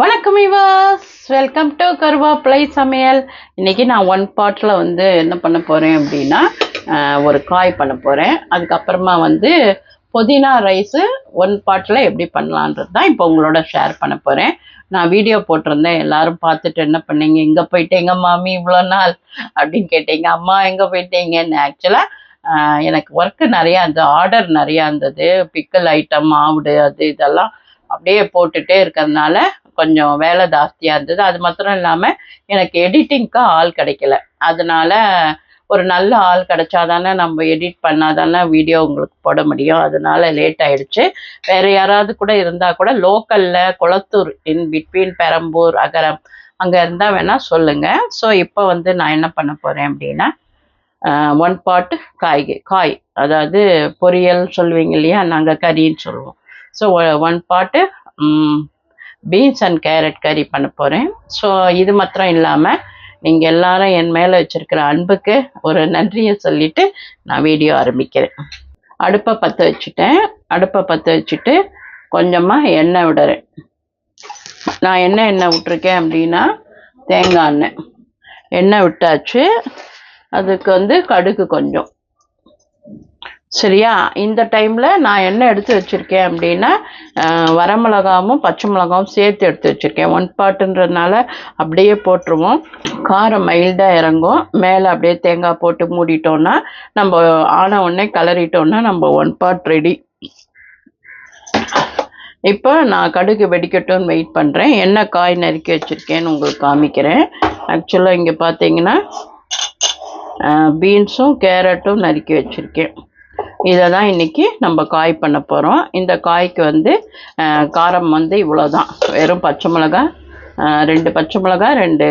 வணக்கம் இவாஸ் welcome to கருவாப்பிலை சமையல். இன்னைக்கு நான் ஒன் பாட்டில் வந்து என்ன பண்ண போகிறேன் அப்படின்னா ஒரு காய் பண்ண போகிறேன் அதுக்கப்புறமா வந்து புதினா ரைஸு ஒன் பாட்டில் எப்படி பண்ணலான்றது தான் இப்போ உங்களோட ஷேர் பண்ண போகிறேன் நான் வீடியோ போட்டிருந்தேன். எல்லாரும் பார்த்துட்டு என்ன பண்ணீங்க? எங்கே போயிட்டீங்க? மாமி இவ்வளோ நாள் அப்படின்னு கேட்டீங்க. அம்மா எங்கே போயிட்டீங்கன்னு ஆக்சுவலாக எனக்கு ஒர்க்கு நிறையா இருந்தது ஆர்டர் நிறையா இருந்தது. பிக்கல் ஐட்டம் மாவுடு அது இதெல்லாம் அப்படியே போட்டுகிட்டே இருக்கிறதுனால கொஞ்சம் வேலை ஜாஸ்தியாக இருந்தது. அது மாத்திரம் இல்லாமல் எனக்கு எடிட்டிங்க்கு ஆள் கிடைக்கல. அதனால ஒரு நல்ல ஆள் கிடைச்சாதானே நம்ம எடிட் பண்ணாதானே வீடியோ உங்களுக்கு போட முடியும். அதனால லேட் ஆயிடுச்சு. வேற யாராவது கூட இருந்தால் கூட லோக்கலில் குளத்தூர் இன் பிட்வீன் பெரம்பூர் அகரம் அங்கே இருந்தால் வேணால் சொல்லுங்கள் ஸோ இப்போ வந்து நான் என்ன பண்ண போகிறேன் அப்படின்னா ஒன் பாட் காய்கறி காய் அதாவது பொரியல் சொல்லுவீங்க இல்லையா? நாங்கள் கறின்னு சொல்லுவோம். So one pot beans and carrot கறி பண்ண போகிறேன் ஸோ இது மாத்திரம் இல்லாமல் நீங்கள் எல்லாரும் என் மேலே வச்சுருக்கிற அன்புக்கு ஒரு நன்றியை சொல்லிவிட்டு நான் வீடியோ ஆரம்பிக்கிறேன். அடுப்பை பற்ற வச்சுட்டேன். அடுப்பை பற்ற வச்சுட்டு கொஞ்சமாக எண்ணெய் விடுறேன். நான் என்ன எண்ணெய் விட்டுருக்கேன் அப்படின்னா தேங்காய் எண்ணெய். எண்ணெய் விட்டாச்சு. அதுக்கு வந்து கடுகு கொஞ்சம். சரியா? இந்த டைமில் நான் என்ன எடுத்து வச்சுருக்கேன் அப்படின்னா வரமிளகாவும் பச்சை மிளகாவும் சேர்த்து எடுத்து வச்சுருக்கேன். ஒன் பாட்டுன்றதுனால அப்படியே போட்டுருவோம். காரம் மைல்டாக இறங்கும். மேலே அப்படியே தேங்காய் போட்டு மூடிட்டோன்னா நம்ம ஆன உடனே கலரிட்டோன்னா நம்ம ஒன் பாட் ரெடி இப்போ நான் கடுகு வெடிக்கட்டும்னு வெயிட் பண்ணுறேன் என்ன காய் நறுக்கி வச்சுருக்கேன்னு உங்களுக்கு காமிக்கிறேன். ஆக்சுவலாக இங்கே பார்த்தீங்கன்னா பீன்ஸும் கேரட்டும் நறுக்கி வச்சுருக்கேன். இதை தான் இன்றைக்கி நம்ம காய் பண்ண போகிறோம் இந்த காய்க்கு வந்து காரம் வந்து இவ்வளோ தான் வெறும் பச்சை மிளகா ரெண்டு பச்சை மிளகா ரெண்டு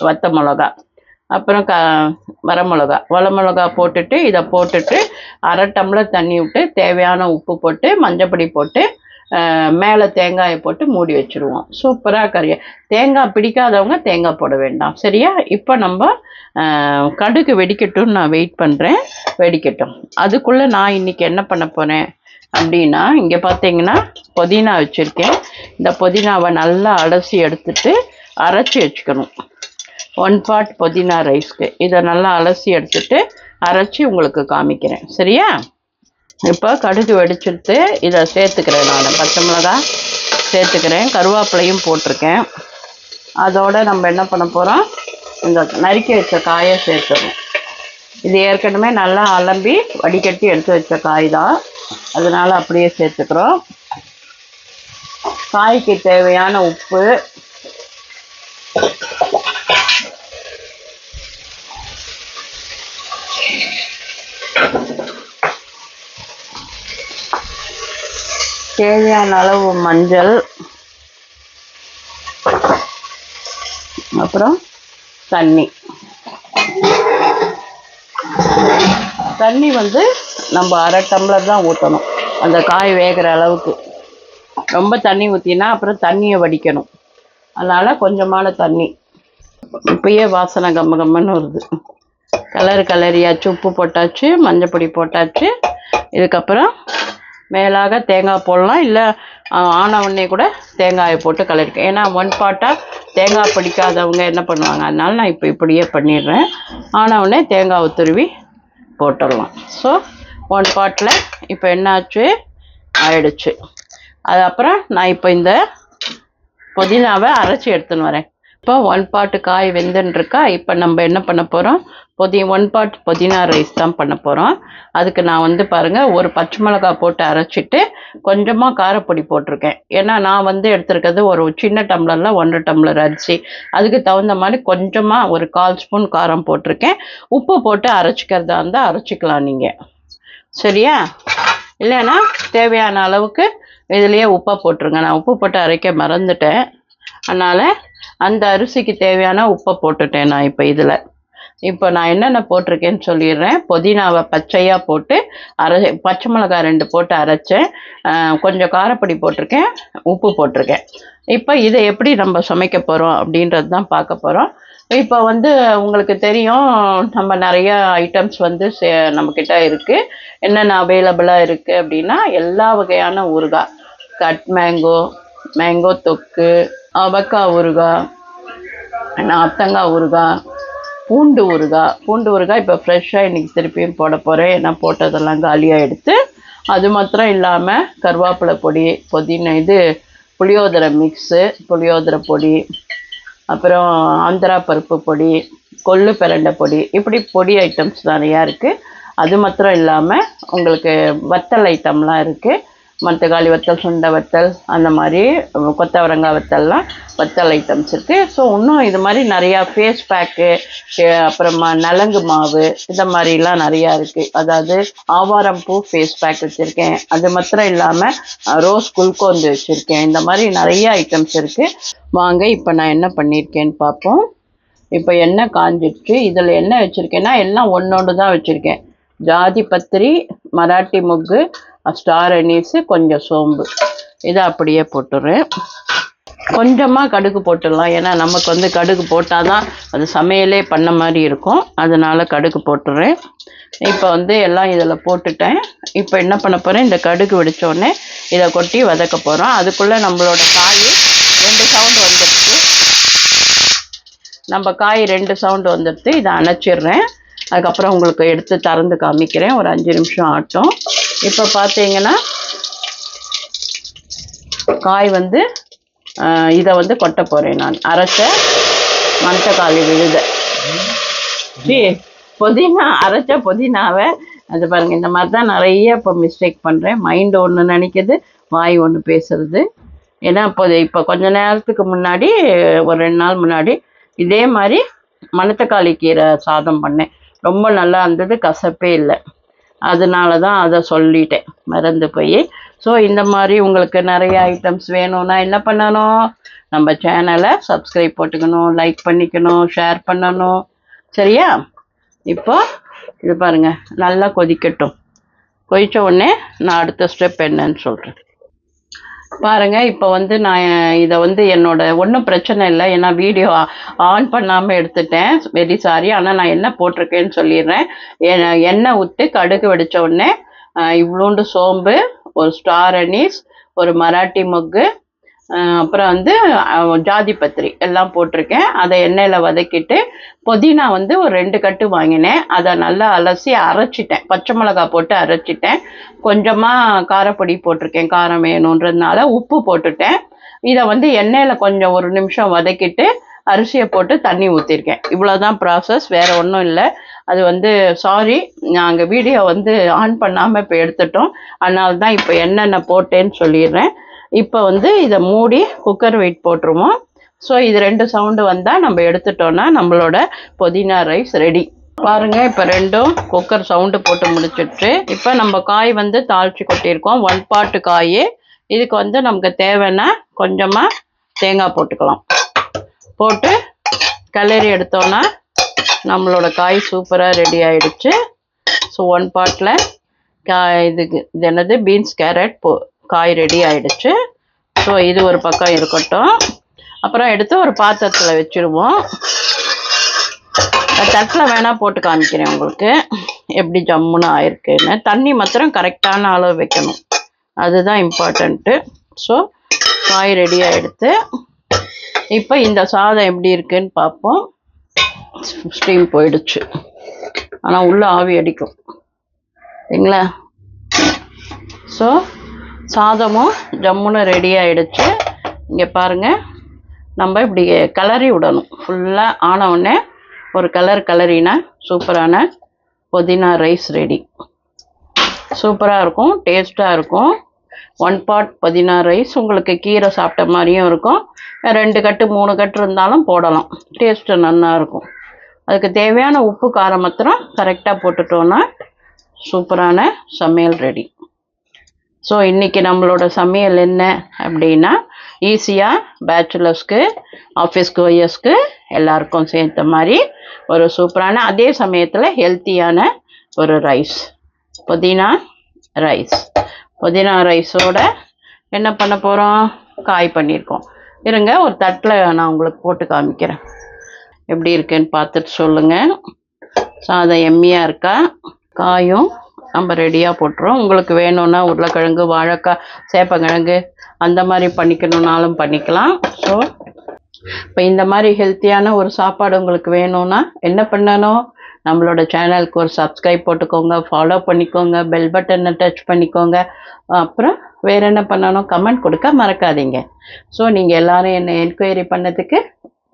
வத்த மிளகா அப்புறம் க வரமிளகா வரமிளகா போட்டுட்டு இதை போட்டுட்டு அரை டம்ளர் தண்ணி விட்டு தேவையான உப்பு போட்டு மஞ்சப்பொடி போட்டு மேலே தேங்காயை போட்டு மூடி வச்சுருவோம். சூப்பராக கறியை தேங்காய் பிடிக்காதவங்க தேங்காய் போட வேண்டாம். சரியா? இப்போ நம்ம கடுகு வெடிக்கட்டும் நான் வெயிட் பண்ணுறேன் வெடிக்கட்டும். அதுக்குள்ளே நான் இன்னைக்கு என்ன பண்ண போகிறேன் அப்படின்னா இங்கே பார்த்தீங்கன்னா புதினா வச்சுருக்கேன். இந்த புதினாவை நல்லா அலசி எடுத்துட்டு அரைச்சி வச்சுக்கணும். ஒன் பாட் புதினா ரைஸ்க்கு இதை நல்லா அலசி எடுத்துட்டு அரைச்சி உங்களுக்கு காமிக்கிறேன். சரியா? இப்போ கடுகு வெடிச்சுட்டு இதை சேர்த்துக்கிறேன் நான். பச்சை மிளகா சேர்த்துக்கிறேன். கருவேப்பிலையும் போட்டிருக்கேன். அதோட நம்ம என்ன பண்ண போகிறோம் இந்த நறுக்கி வச்ச காயை சேர்த்துறோம். இது ஏற்கனவே நல்லா அலம்பி வடிகட்டி எடுத்து வச்ச காய் தான். அதனால அப்படியே சேர்த்துக்கிறோம். காய்க்கு தேவையான உப்பு தேவையான அளவு மஞ்சள். அப்புறம் தண்ணி. தண்ணி வந்து நம்ம அரை டம்ளர் தான் ஊற்றணும் அந்த காய் வேகிற அளவுக்கு. ரொம்ப தண்ணி ஊற்றினா அப்புறம் தண்ணியை வடிக்கணும். அதனால் கொஞ்சமான தண்ணி. இப்பயே வாசனை கம்ம கம்மன்னு வருது. கலர் கலரியாச்சு உப்பு போட்டாச்சு மஞ்சப்பொடி போட்டாச்சு. இதுக்கப்புறம் மேலாக தேங்காய் போடலாம் இல்லை ஆன உடனே கூட தேங்காயை போட்டு கலரிக்க. ஏன்னா ஒன் பாட்டாக தேங்காய் பிடிக்காதவங்க என்ன பண்ணுவாங்க? அதனால நான் இப்போ இப்படியே பண்ணிடுறேன். ஆன உடனே தேங்காவை துருவி போட்டுடலாம். ஸோ ஒன் பாட்டில் இப்போ என்னாச்சு? ஆயிடுச்சு. அது அப்புறம் நான் இப்போ இந்த புதினாவை அரைச்சி எடுத்துன்னு வரேன். இப்போ ஒன் பாட்டு காய் வெந்துன்னு இருக்கா? இப்போ நம்ம என்ன பண்ண போகிறோம் புதி ஒன் பாட் புதினா ரைஸ் தான் பண்ண போகிறோம் அதுக்கு நான் வந்து பாருங்கள் ஒரு பச்சை மிளகாய் போட்டு அரைச்சிட்டு கொஞ்சமாக காரப்பொடி போட்டிருக்கேன். ஏன்னா நான் வந்து எடுத்துருக்கிறது ஒரு சின்ன டம்ளரில் ஒன்றரை டம்ளர் அரிசி. அதுக்கு தகுந்த மாதிரி கொஞ்சமாக ஒரு கால் ஸ்பூன் காரம் போட்டிருக்கேன். உப்பு போட்டு அரைச்சிக்கிறதா இருந்தால் அரைச்சிக்கலாம் நீங்கள் சரியா? இல்லைன்னா தேவையான அளவுக்கு இதுலேயே உப்பை போட்டுருங்க. நான் உப்பு போட்டு அரைக்க மறந்துட்டேன். அதனால் அந்த அரிசிக்கு தேவையான உப்பை போட்டுட்டேன் நான் இப்போ இதில். இப்போ நான் என்னென்ன போட்டிருக்கேன்னு சொல்லிடுறேன். புதினாவை பச்சையாக போட்டு அரை பச்சை மிளகாய் ரெண்டு போட்டு அரைச்சேன். கொஞ்சம் காரப்பொடி போட்டிருக்கேன். உப்பு போட்டிருக்கேன். இப்போ இதை எப்படி நம்ம சமைக்க போகிறோம் அப்படின்றது தான் பார்க்க போகிறோம் இப்போ வந்து உங்களுக்கு தெரியும் நம்ம நிறைய ஐட்டம்ஸ் வந்து சே நம்மக்கிட்ட இருக்குது என்னென்ன அவைலபிளாக இருக்குது அப்படின்னா எல்லா வகையான ஊறுகாய். கட் மேங்கோ மேங்கோ தொக்கு அவக்காய் ஊறுகாய் அத்தங்காய் ஊறுகாய் பூண்டு ஊறுகாய் பூண்டு ஊறுகாய் இப்போ ஃப்ரெஷ்ஷாக இன்றைக்கி திருப்பியும் போட போகிறேன் ஏன்னா போட்டதெல்லாம் காலியாக எடுத்து அது மாத்திரம் இல்லாமல் கருவேப்பிலை பொடி புதினா இது புளியோதரை மிக்ஸு புளியோதரை பொடி அப்புறம் ஆந்திரா பருப்பு பொடி கொள்ளு பிரண்டை பொடி இப்படி பொடி ஐட்டம்ஸ் நிறையா இருக்குது அது மாத்திரம் இல்லாமல் உங்களுக்கு வத்தல் ஐட்டம்லாம் இருக்குது மத்தகாளி வத்தல் சுண்டை வத்தல் அந்த மாதிரி கொத்தவரங்காய் வத்தல்லாம் வத்தல் ஐட்டம்ஸ் இருக்குது ஸோ இன்னும் இது மாதிரி நிறையா ஃபேஸ் பேக்கு அப்புறமா நலங்கு மாவு இந்த மாதிரிலாம் நிறையா இருக்குது அதாவது ஆவாரம் பூ ஃபேஸ் பேக் வச்சுருக்கேன். அது மாத்திரம் இல்லாமல் ரோஸ் குல்கோந்து வச்சுருக்கேன். இந்த மாதிரி நிறைய ஐட்டம்ஸ் இருக்குது வாங்க இப்போ நான் என்ன பண்ணியிருக்கேன்னு பார்ப்போம். இப்போ எண்ணெய் காஞ்சிடுச்சு இதில் என்ன வச்சுருக்கேன்னா எல்லாம் ஒன்றொன்று தான் வச்சுருக்கேன். ஜாதி பத்திரி மராட்டி முக்கு ஸ்டார் அனீஸு கொஞ்சம் சோம்பு. இதை அப்படியே போட்டுறேன். கொஞ்சமாக கடுகு போட்டுடலாம். ஏன்னா நமக்கு வந்து கடுகு போட்டால் தான் அது சமையலே பண்ண மாதிரி இருக்கும். அதனால் கடுகு போட்டுறேன். இப்போ வந்து எல்லாம் இதில் போட்டுட்டேன். இப்போ என்ன பண்ண போகிறேன் இந்த கடுகு வெடித்தோடனே இதை கொட்டி வதக்க போகிறோம் அதுக்குள்ளே நம்மளோட காய் ரெண்டு சவுண்டு வந்துடுச்சு. நம்ம காய் ரெண்டு சவுண்டு வந்துடுது இதை அணைச்சிடுறேன். அதுக்கப்புறம் உங்களுக்கு எடுத்து திறந்து காமிக்கிறேன். ஒரு அஞ்சு நிமிஷம் ஆட்டும். இப்போ பார்த்தீங்கன்னா காய் வந்து இதை வந்து கொட்ட போகிறேன் நான். அரைச்ச மணத்தக்காளி விழுத. புதினா அரைச்ச புதினாவை அது பாருங்க இந்த மாதிரி தான் நிறைய இப்போ மிஸ்டேக் பண்ணுறேன் மைண்ட் ஒன்று நினைக்குது வாய் ஒன்று பேசுறது. ஏன்னா இப்போ இப்போ கொஞ்ச நேரத்துக்கு முன்னாடி ஒரு ரெண்டு நாள் முன்னாடி இதே மாதிரி மணத்தக்காளி கீரை சாதம் பண்ணேன். ரொம்ப நல்லா இருந்தது கசப்பே இல்லை. அதனால தான் அதை சொல்லிட்டேன். மறந்து போய். ஸோ இந்த மாதிரி உங்களுக்கு நிறைய ஐட்டம்ஸ் வேணும்னா என்ன பண்ணணும்? நம்ம சேனலை சப்ஸ்கிரைப் போட்டுக்கணும் லைக் பண்ணிக்கணும் ஷேர் பண்ணணும். சரியா? இப்போ இது பாருங்கள் நல்லா கொதிக்கட்டும். கொதித்த உடனே நான் அடுத்த ஸ்டெப் என்னன்னு சொல்கிறேன் பாருங்க இப்போ வந்து நான் இதை வந்து என்னோட ஒன்றும் பிரச்சனை இல்லை. ஏன்னா வீடியோ ஆன் பண்ணாமல் எடுத்துட்டேன். வெரி சாரி ஆனால் நான் என்ன போட்டிருக்கேன்னு சொல்லிடுறேன். எ- எண்ணெய் விட்டு கடுகு வெடிச்ச உடனே இவ்வளோண்டு சோம்பு ஒரு ஸ்டார் அனீஸ் ஒரு மராட்டி மொக்கு அப்புறம் வந்து ஜாதி பத்திரி எல்லாம் போட்டிருக்கேன். அதை எண்ணெயில் வதக்கிட்டு புதினா வந்து ஒரு ரெண்டு கட்டு வாங்கினேன். அதை நல்லா அலசி அரைச்சிட்டேன். பச்சை மிளகாய் போட்டு அரைச்சிட்டேன். கொஞ்சமாக காரப்பொடி போட்டிருக்கேன். காரம் வேணுன்றதுனால உப்பு போட்டுட்டேன். இதை வந்து எண்ணெயில் கொஞ்சம் ஒரு நிமிஷம் வதக்கிட்டு அரிசியை போட்டு தண்ணி ஊற்றிருக்கேன் இவ்வளோதான் ப்ராசஸ் வேறு ஒன்றும் இல்லை. அது வந்து சாரி நாங்கள் வீடியோ வந்து ஆன் பண்ணாமல் இப்போ எடுத்துட்டோம். அதனால தான் இப்போ என்னென்ன போட்டேன்னு சொல்லிடுறேன். இப்போ வந்து இதை மூடி குக்கர் வெயிட் போட்டுருவோம். ஸோ இது ரெண்டு சவுண்டு வந்தால் நம்ம எடுத்துட்டோன்னா நம்மளோட புதினா ரைஸ் ரெடி பாருங்க இப்போ ரெண்டும் குக்கர் சவுண்டு போட்டு முடிச்சிட்டு இப்போ நம்ம காய் வந்து தாளிச்சு கொட்டியிருக்கோம். ஒன் பாட்டு காய். இதுக்கு வந்து நமக்கு தேவைன்னா கொஞ்சமாக தேங்காய் போட்டுக்கலாம். போட்டு கிளறி எடுத்தோன்னா நம்மளோட காய் சூப்பராக ரெடி ஆயிடுச்சு. ஸோ ஒன் பாட்டில் கா இதுக்கு இது என்னது? பீன்ஸ் கேரட் போ காய் ரெடி ஆயிடுச்சு. ஸோ இது ஒரு பக்கம் இருக்கட்டும். அப்புறம் எடுத்து ஒரு பாத்திரத்தில் வச்சுருவோம். தட்டில் வேணால் போட்டு காமிக்கிறேன் உங்களுக்கு. எப்படி ஜம்முன்னு ஆயிருக்குன்னு. தண்ணி மாத்திரம் கரெக்டான அளவு வைக்கணும். அதுதான் இம்பார்ட்டண்ட்டு ஸோ காய் ரெடி ஆகிடுத்து இப்போ இந்த சாதம் எப்படி இருக்குன்னு பார்ப்போம். ஸ்டீம் போயிடுச்சு. ஆனால் உள்ளே ஆவி அடிக்கும். சரிங்களா ஸோ சாதமும் ஜம்முன்னு ரெடி ஆகிடுச்சு இங்கே பாருங்கள் நம்ம இப்படி கிளறி விடணும். ஃபுல்லாக ஆனவுடனே ஒரு கலர் கலரினா சூப்பரான புதினா ரைஸ் ரெடி சூப்பராக இருக்கும். டேஸ்ட்டாக இருக்கும். ஒன் பாட் புதினா ரைஸ் உங்களுக்கு கீரை சாப்பிட்ட மாதிரியும் இருக்கும். ரெண்டு கட்டு மூணு கட்டு இருந்தாலும் போடலாம். டேஸ்ட்டு நல்லாயிருக்கும் அதுக்கு தேவையான உப்பு காரம் மாத்திரம் கரெக்டாக போட்டுட்டோன்னா சூப்பரான சமையல் ரெடி ஸோ இன்றைக்கி நம்மளோட சமையல் என்ன அப்படின்னா ஈஸியாக பேச்சுலர்ஸ்க்கு ஆஃபீஸ் கோயர்ஸ்க்கு எல்லாருக்கும் சேர்த்த மாதிரி ஒரு சூப்பரான அதே சமயத்தில் ஹெல்த்தியான ஒரு ரைஸ் புதினா ரைஸ் புதினா ரைஸோட என்ன பண்ண போகிறோம் காய் பண்ணியிருக்கோம் இருங்க ஒரு தட்டில் நான் உங்களுக்கு போட்டு காமிக்கிறேன். எப்படி இருக்குன்னு பார்த்துட்டு சொல்லுங்கள் சாதம் எம்மியாக இருக்கா? காயும் நம்ம ரெடியாக போட்டுரும் உங்களுக்கு வேணும்னா உருளைக்கிழங்கு வாழைக்காய் சேப்பங்கிழங்கு அந்த மாதிரி பண்ணிக்கணுன்னாலும் பண்ணிக்கலாம். ஸோ இப்போ இந்த மாதிரி ஹெல்த்தியான ஒரு சாப்பாடு உங்களுக்கு வேணும்னா என்ன பண்ணணும்? நம்மளோட சேனலுக்கு ஒரு சப்ஸ்கிரைப் போட்டுக்கோங்க. ஃபாலோ பண்ணிக்கோங்க. பெல் பட்டனை டச் பண்ணிக்கோங்க. அப்புறம் வேறு என்ன பண்ணணும்? கமெண்ட் கொடுக்க மறக்காதீங்க. ஸோ நீங்கள் எல்லோரும் என்னை என்கொயரி பண்ணதுக்கு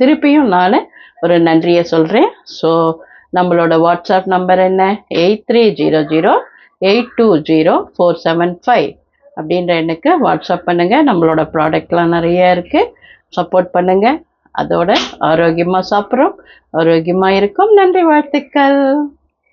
திருப்பியும் நான் ஒரு நன்றியை சொல்கிறேன் ஸோ நம்மளோட வாட்ஸ்அப் நம்பர் என்ன? Eight three zero zero eight two zero four seven five அப்படின்ற எண்ணுக்கு வாட்ஸ்அப் பண்ணுங்கள் நம்மளோட ப்ராடக்ட்லாம் நிறைய இருக்குது சப்போர்ட் பண்ணுங்கள் அதோட ஆரோக்கியமாக சாப்பிட்றோம். ஆரோக்கியமாக இருக்கும். நன்றி வாழ்த்துக்கள்.